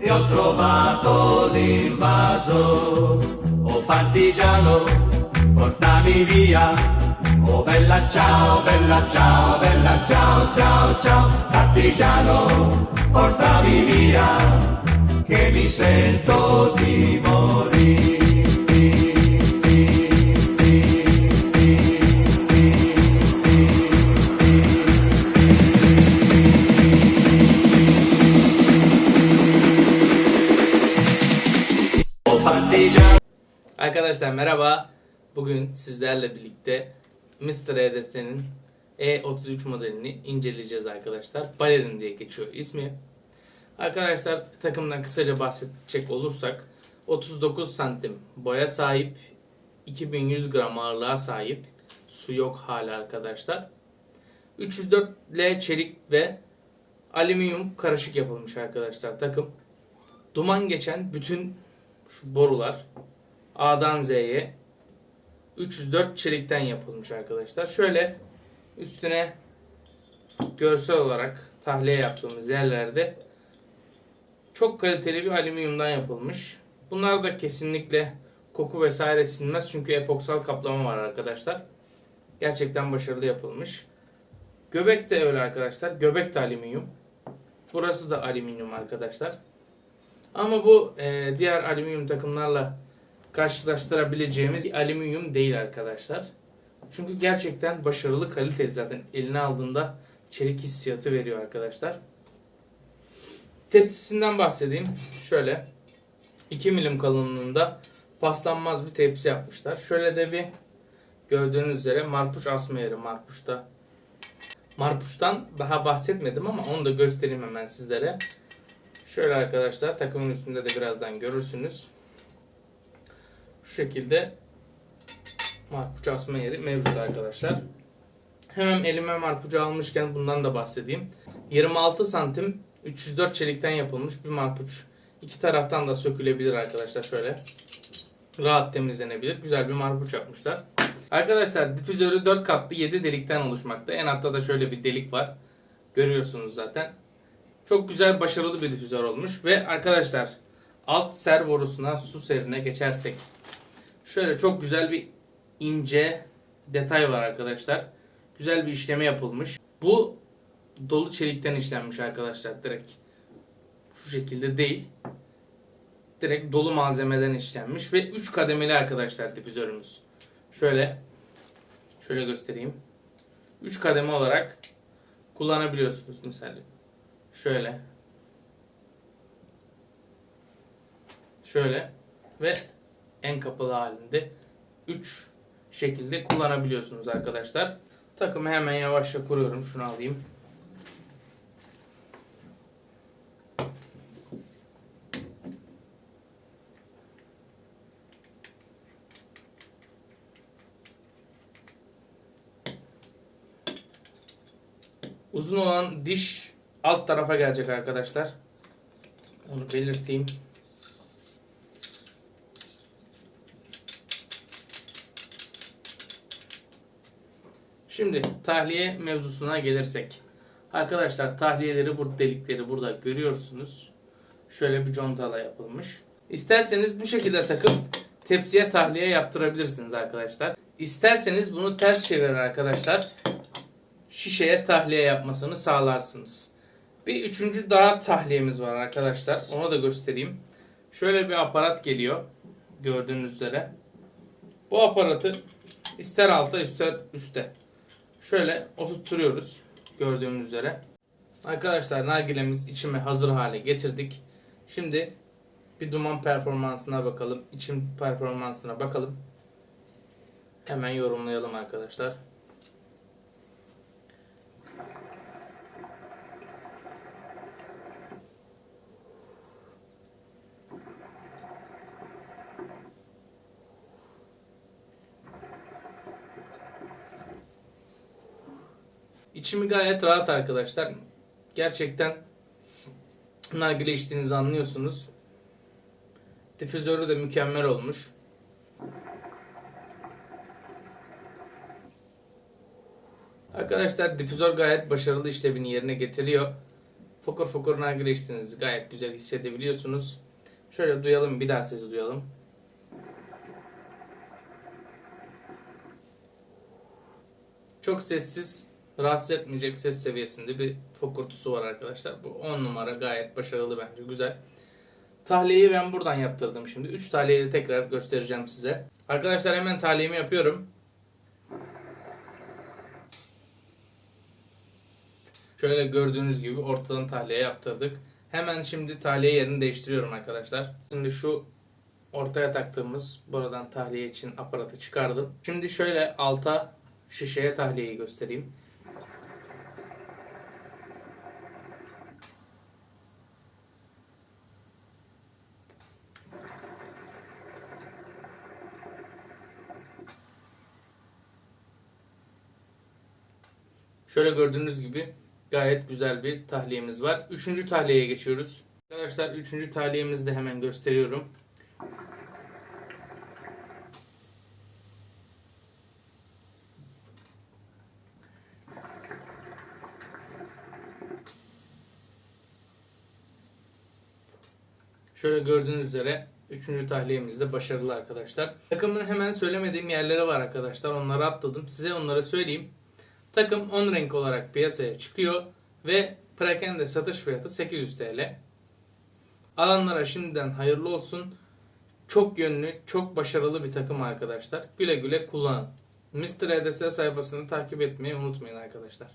e ho trovato l'invaso. Oh partigiano, portami via. Oh bella ciao, bella ciao, bella ciao, ciao, ciao. Partigiano, portami via, che mi sento di morire. Arkadaşlar merhaba. Bugün sizlerle birlikte Mr. EDS'nin E33 modelini inceleyeceğiz arkadaşlar. Balerin diye geçiyor ismi. Arkadaşlar takımdan kısaca bahsedecek olursak 39 santim boya sahip 2100 gram ağırlığa sahip su yok hala arkadaşlar 304L çelik ve alüminyum karışık yapılmış arkadaşlar takım duman geçen bütün şu borular A'dan Z'ye 304 çelikten yapılmış arkadaşlar. Şöyle üstüne görsel olarak tahliye yaptığımız yerlerde çok kaliteli bir alüminyumdan yapılmış. Bunlar da kesinlikle koku vesaire sinmez çünkü epoksal kaplama var arkadaşlar. Gerçekten başarılı yapılmış. Göbek de öyle arkadaşlar. Göbek de alüminyum. Burası da alüminyum arkadaşlar. Ama bu e, diğer alüminyum takımlarla karşılaştırabileceğimiz bir alüminyum değil arkadaşlar. Çünkü gerçekten başarılı kaliteli zaten eline aldığında çelik hissiyatı veriyor arkadaşlar. Tepsisinden bahsedeyim. Şöyle 2 milim kalınlığında paslanmaz bir tepsi yapmışlar. Şöyle de bir gördüğünüz üzere marpuç asma yeri marpuçta. Marpuçtan daha bahsetmedim ama onu da göstereyim hemen sizlere. Şöyle arkadaşlar takımın üstünde de birazdan görürsünüz. Şu şekilde marpuç asma yeri mevcut arkadaşlar. Hemen elime marpucu almışken bundan da bahsedeyim. 26 santim 304 çelikten yapılmış bir marpuç. İki taraftan da sökülebilir arkadaşlar şöyle. Rahat temizlenebilir. Güzel bir marpuç yapmışlar. Arkadaşlar difüzörü 4 katlı 7 delikten oluşmakta. En altta da şöyle bir delik var. Görüyorsunuz zaten. Çok güzel başarılı bir difüzör olmuş ve arkadaşlar alt ser borusuna su serine geçersek şöyle çok güzel bir ince detay var arkadaşlar. Güzel bir işleme yapılmış. Bu dolu çelikten işlenmiş arkadaşlar direkt. Şu şekilde değil. Direkt dolu malzemeden işlenmiş ve 3 kademeli arkadaşlar difüzörümüz. Şöyle şöyle göstereyim. 3 kademe olarak kullanabiliyorsunuz misali. Şöyle. Şöyle ve en kapalı halinde 3 şekilde kullanabiliyorsunuz arkadaşlar. Takımı hemen yavaşça kuruyorum. Şunu alayım. Uzun olan diş alt tarafa gelecek arkadaşlar. Onu belirteyim. Şimdi tahliye mevzusuna gelirsek. Arkadaşlar tahliyeleri bu delikleri burada görüyorsunuz. Şöyle bir contala yapılmış. İsterseniz bu şekilde takıp tepsiye tahliye yaptırabilirsiniz arkadaşlar. İsterseniz bunu ters çevirir arkadaşlar. Şişeye tahliye yapmasını sağlarsınız. Bir üçüncü daha tahliyemiz var arkadaşlar. Onu da göstereyim. Şöyle bir aparat geliyor. Gördüğünüz üzere. Bu aparatı ister alta ister üste. Şöyle oturtturuyoruz. Gördüğünüz üzere. Arkadaşlar nargilemiz içime hazır hale getirdik. Şimdi bir duman performansına bakalım. İçim performansına bakalım. Hemen yorumlayalım arkadaşlar. İçimi gayet rahat arkadaşlar. Gerçekten nargile içtiğinizi anlıyorsunuz. Difüzörü de mükemmel olmuş. Arkadaşlar difüzör gayet başarılı işlevini yerine getiriyor. fokur fokur nargile içtiğinizi gayet güzel hissedebiliyorsunuz. Şöyle duyalım bir daha sesi duyalım. Çok sessiz, rahatsız etmeyecek ses seviyesinde bir fokurtusu var arkadaşlar. Bu 10 numara gayet başarılı bence güzel. Tahliyeyi ben buradan yaptırdım şimdi. 3 tahliyeyi de tekrar göstereceğim size. Arkadaşlar hemen tahliyemi yapıyorum. Şöyle gördüğünüz gibi ortadan tahliye yaptırdık. Hemen şimdi tahliye yerini değiştiriyorum arkadaşlar. Şimdi şu ortaya taktığımız buradan tahliye için aparatı çıkardım. Şimdi şöyle alta şişeye tahliyeyi göstereyim. Şöyle gördüğünüz gibi gayet güzel bir tahliyemiz var. Üçüncü tahliyeye geçiyoruz. Arkadaşlar üçüncü tahliyemizi de hemen gösteriyorum. Şöyle gördüğünüz üzere üçüncü tahliyemiz de başarılı arkadaşlar. Takımın hemen söylemediğim yerleri var arkadaşlar. Onları atladım. Size onları söyleyeyim. Takım 10 renk olarak piyasaya çıkıyor ve Prakende satış fiyatı 800 TL. Alanlara şimdiden hayırlı olsun. Çok yönlü, çok başarılı bir takım arkadaşlar. Güle güle kullanın. Mr. EDS sayfasını takip etmeyi unutmayın arkadaşlar.